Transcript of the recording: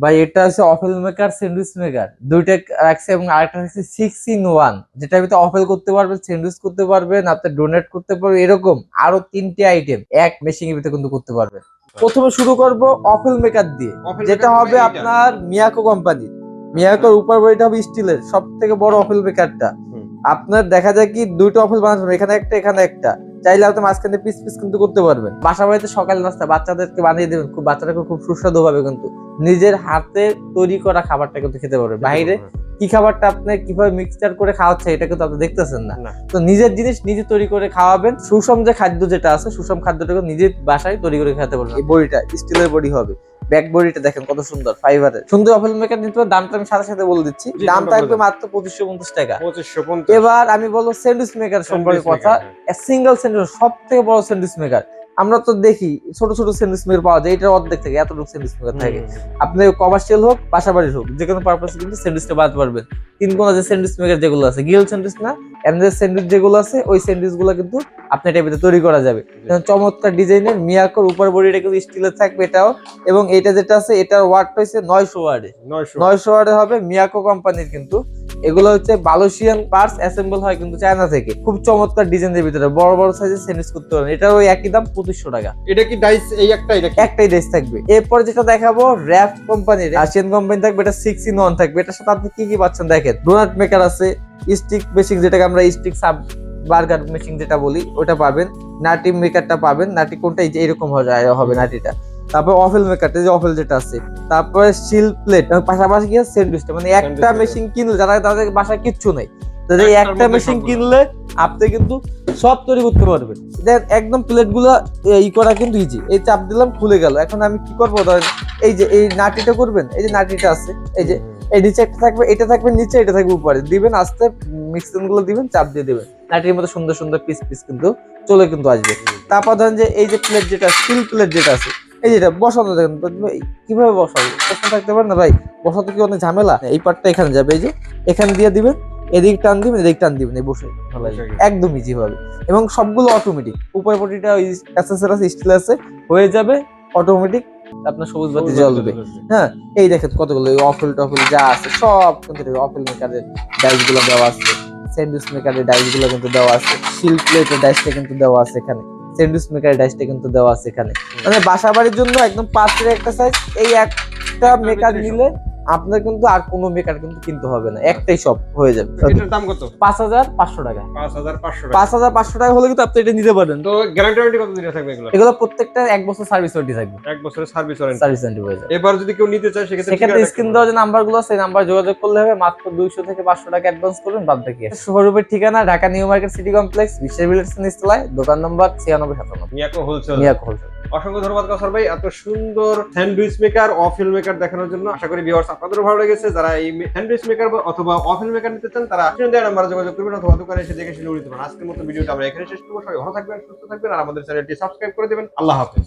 ভাই এটা হচ্ছে অফেল মেকার স্যান্ডউইচ মেকার দুইটা রাখছে এবং আরেকটা রাখছে সিক্স ইন ওয়ান যেটার ভিতরে অফেল করতে পারবেন স্যান্ডউইচ করতে পারবেন আপনি ডোনেট করতে পারবেন এরকম আরও তিনটে আইটেম এক মেশিনের ভিতরে কিন্তু করতে পারবেন। প্রথমে শুরু করব অফেল মেকার দিয়ে। যেটা হবে আপনার মিয়াকো কোম্পানি মিয়াকোর উপর বইটা হবে স্টিলের সব থেকে বড় অফেল মেকারটা আপনার দেখা যায় কি দুইটা অফেল বানাতে এখানে একটা এখানে একটা। চাইলে আপনি মাঝখানে পিস পিস কিন্তু করতে পারবেন। বাসা বাড়িতে সকাল নাস্তা বাচ্চাদেরকে বানিয়ে দেবেন খুব বাচ্চাটাকে খুব সুস্বাদু ভাবে কিন্তু। নিজের হাতে তৈরি করা খাবারটা কিন্তু খেতে পারবে বাইরে কি খাবারটা আপনি কীভাবে মিক্সচার করে খাওয়াচ্ছে এটা কিন্তু আপনি দেখতেছেন না। তো নিজের জিনিস নিজে তৈরি করে খাওয়াবেন। সুষম যে খাদ্য যেটা আছে সুষম খাদ্যটাকে নিজের বাসায় তৈরি করে খেতে পারবেন। এই বড়িটা স্টিলের বডি হবে। ব্যাক বডিটা দেখেন কত সুন্দর ফাইবারের সুন্দর অফেল মেকার নিতে দামটা আমি সাথে সাথে বলে দিচ্ছি। দাম থাকবে মাত্র পঁচিশশো পঞ্চাশ টাকা। এবার আমি বলব স্যান্ডউইচ মেকার সম্পর্কে কথা। সিঙ্গেল স্যান্ডউইচ সব থেকে বড় স্যান্ডউইচ মেকার আমরা তো দেখি ছোট ছোট স্যান্ডউইচ মেকার পাওয়া যায় এটার অর্ধেক থেকে এতটুকু স্যান্ডউইচ মেকার থাকে। আপনি কমার্শিয়াল হোক বাসাবাড়ির হোক যে কোনো পারপাসে কিন্তু স্যান্ডউইচটা বানাতে পারবেন তিন কোনা যে স্যান্ডউইচ মেকার যেগুলো আছে গিল স্যান্ডউইচ না এমদের স্যান্ডউইচ যেগুলো আছে ওই স্যান্ডউইচগুলো কিন্তু আপনি এটার ভিতরে তৈরি করা যাবে। যেমন চমৎকার ডিজাইনের মিয়াকোর উপর বডিটা কিন্তু স্টিলের থাকবে এটাও এবং এটা যেটা আছে এটার ওয়ার্ডটা হচ্ছে নয়শো ওয়ার্ডে। নয়শো ওয়ার্ডে হবে মিয়াকো কোম্পানির কিন্তু এগুলো হচ্ছে বালোসিয়ান পার্টস অ্যাসেম্বল হয় কিন্তু চায়না থেকে। খুব চমৎকার ডিজাইনের ভিতরে বড় বড় সাইজের স্যান্ডউইচ করতে পারবেন এটার ওই একই দাম পঁচিশশো টাকা। এটা কি ডাইস এই একটা এটা একটাই ড্রেস থাকবে। এরপর যেটা দেখাবো র্যাপ কোম্পানির রাশিয়ান কোম্পানি থাকবে এটা সিক্স ইন ওয়ান থাকবে। এটার সাথে আপনি কি কি পাচ্ছেন দেখেন? ডোনাট মেকার আছে স্টিক মেশিন যেটাকে আমরা স্টিক সাব বার্গার মেশিন যেটা বলি ওটা পাবেন। নাটি মেকারটা পাবেন। নাটি কোনটা? এই যে এরকম হবে নাটিটা তারপর অফেল মেকারটা যে অফেল যেটা আছে। তারপরে শিল প্লেট পাশাপাশি কি স্যান্ডউইচটা মানে একটা মেশিন কিনলে যারা তাদের বাসায় কিচ্ছু নেই তাদের একটা মেশিন কিনলে আপনি কিন্তু সব তৈরি করতে পারবেন। দেখ একদম প্লেটগুলো ই করা কিন্তু ইজি এই চাপ দিলাম খুলে গেল। এখন আমি কি করব? ধরেন এই যে এই নাটিটা করবেন? এই যে নাটিটা আছে এই যে এই নিচে একটা থাকবে এটা থাকবে নিচে এটা থাকবে উপরে। দিবেন আস্তে মিক্সিংগুলো দিবেন চাপ দিয়ে দিবেন। নাটির মধ্যে সুন্দর সুন্দর পিস পিস কিন্তু চলে কিন্তু আসবে। তারপর ধরেন যে এই যে প্লেট যেটা স্টিল প্লেট যেটা আছে এই যেটা বসানো দেখেন কীভাবে বসাবো প্রশ্ন থাকতে পারে না ভাই? বসাতে কি অনেক ঝামেলা? এই পার্টটা এখানে যাবে এই যে এখানে দিয়ে দিবেন এদিক টান দিবেন এদিক টান দিবেন এই বসে। একদম ইজি হবে। এবং সবগুলো অটোমেটিক উপরে পটিটা অ্যাসেসর আছে স্টিল আছে হয়ে যাবে অটোমেটিক আপনার সবুজ বাতি জ্বলবে হ্যাঁ এই দেখেন কতগুলো অফেল টফেল যা আছে সব কিন্তু অফেল মেকারের ডাইসগুলো দেওয়া আছে। স্যান্ডউইচ মেকারের ডাইসগুলো কিন্তু দেওয়া আছে। শিল প্লেটের ডাইসটা কিন্তু দেওয়া আছে এখানে। স্যান্ডউইচ মেকার ডাইসটা কিন্তু দেওয়া আছে এখানে। মানে বাসা বাড়ির জন্য একদম পাত্রের একটা সাইজ এই একটা মেকার নিলে আপনার কিন্তু আর কোনো মেকার কিন্তু কিনতে হবে না। একটাই সব হয়ে যাবে। এটার দাম কত? পাঁচ হাজার পাঁচশো টাকা। পাঁচ হাজার পাঁচশো টাকা। পাঁচ হাজার পাঁচশো টাকা হলে কিন্তু আপনি এটা নিতে পারেন। তো গ্যারান্টি ওয়ারেন্টি কত থাকবে এগুলো এগুলো প্রত্যেকটা এক বছর সার্ভিস ওয়ারেন্টি থাকবে। এক বছরের সার্ভিস ওয়ারেন্টি সার্ভিস ওয়ারেন্টি হয়ে যাবে। এবার যদি কেউ নিতে চায় সেক্ষেত্রে সেক্ষেত্রে স্ক্রিন দেওয়া যে নাম্বারগুলো আছে নাম্বার যোগাযোগ করলে হবে। মাত্র দুইশো থেকে পাঁচশো টাকা অ্যাডভান্স করবেন বাদ বাকি শোরুমের ঠিকানা Dhaka new market city complex বিশ্বের দোকান নম্বর ছিয়ানব্বই সাতানব্বই। মিয়াকো হোলসেল মিয়া হোলসেল অসংখ্য ধন্যবাদ কাসার ভাই। এত সুন্দর স্যান্ডউইচ মেকার অফিল মেকার দেখানোর জন্য। আশা করি ভিউয়ার্স আপনাদেরও ভালো লেগেছে যারা এই স্যান্ডউইচ মেকার অথবা অফিস মেকার নিতে চান, তারা দেওয়া নাম্বারে যোগাযোগ করবেন অথবা দোকানে এসে দেখে শুনে নিতে পারেন। আজকের মতো ভিডিওটা আমরা এখানে শেষ করব। সবাই ভালো থাকবেন, সুস্থ থাকবেন, আর আমাদের চ্যানেলটি সাবস্ক্রাইব করে দেবেন। আল্লাহ হাফেজ।